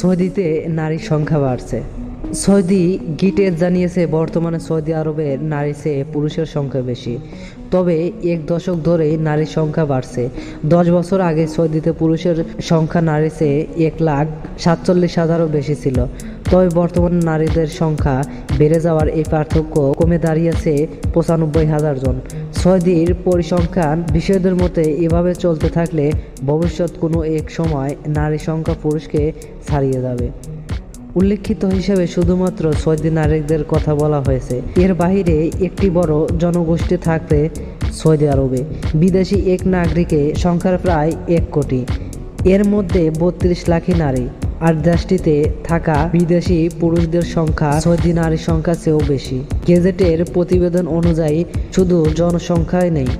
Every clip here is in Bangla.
সৌদিতে নারীর সংখ্যা বাড়ছে। সৌদি গিটের জানিয়েছে, বর্তমানে সৌদি আরবে নারী চেয়ে পুরুষের সংখ্যা বেশি। তবে এক দশক ধরেই নারীর সংখ্যা বাড়ছে। দশ বছর আগে সৌদিতে পুরুষের সংখ্যা নারী চেয়ে এক লাখ সাতচল্লিশ হাজারও বেশি ছিল। তবে বর্তমানে নারীদের সংখ্যা বেড়ে যাওয়ার এই পার্থক্য কমে দাঁড়িয়েছে পঁচানব্বই হাজার জন। সৌদির পরিসংখ্যান বিষয়দের মতে এভাবে চলতে থাকলে ভবিষ্যৎ কোনো এক সময় নারী সংখ্যা পুরুষকে ছাড়িয়ে যাবে। উল্লেখিত হিসেবে শুধুমাত্র সৌদি নারীদের কথা বলা হয়েছে। এর বাইরে একটি বড় জনগোষ্ঠী থাকবে সৌদি আরবে। বিদেশি এক নাগরিকে সংখ্যার প্রায় এক কোটি। এর মধ্যে বত্রিশ লাখই নারী। আর দেশটিতে থাকা বিদেশি পুরুষদের সংখ্যা সৌদি নারীর সংখ্যা চেয়েও বেশি। গেজেটের প্রতিবেদন অনুযায়ী শুধু জনসংখ্যাই নেই,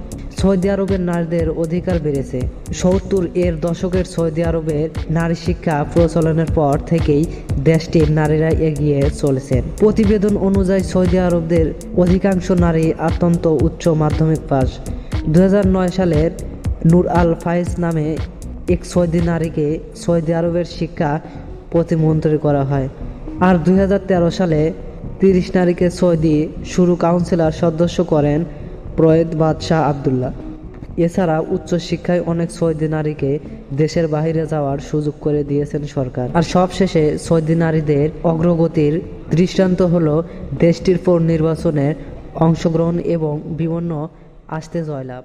সৌদি আরবের নারীদের অধিকার বেড়েছে। সত্তর এর দশকের সৌদি আরবের নারী শিক্ষা প্রচলনের পর থেকেই দেশটির নারীরা এগিয়ে চলেছেন। প্রতিবেদন অনুযায়ী সৌদি আরবদের অধিকাংশ নারী অত্যন্ত উচ্চ মাধ্যমিক হাজার নয় সালের নূর আল ফাইজ নামে এক সৌদি নারীকে সৌদি আরবের শিক্ষা প্রতিমন্ত্রী করা হয়। আর দু হাজার তেরো সালে তিরিশ নারীকে সৌদি শুরু কাউন্সিলর সদস্য করেন প্রয়েদ বাদশাহ আবদুল্লাহ। এছাড়া উচ্চশিক্ষায় অনেক সৌদি নারীকে দেশের বাইরে যাওয়ার সুযোগ করে দিয়েছেন সরকার। আর সবশেষে সৌদি নারীদের অগ্রগতির দৃষ্টান্ত হল দেশটির পর নির্বাচনের অংশগ্রহণ এবং বিভিন্ন আসতে জয়লাভ।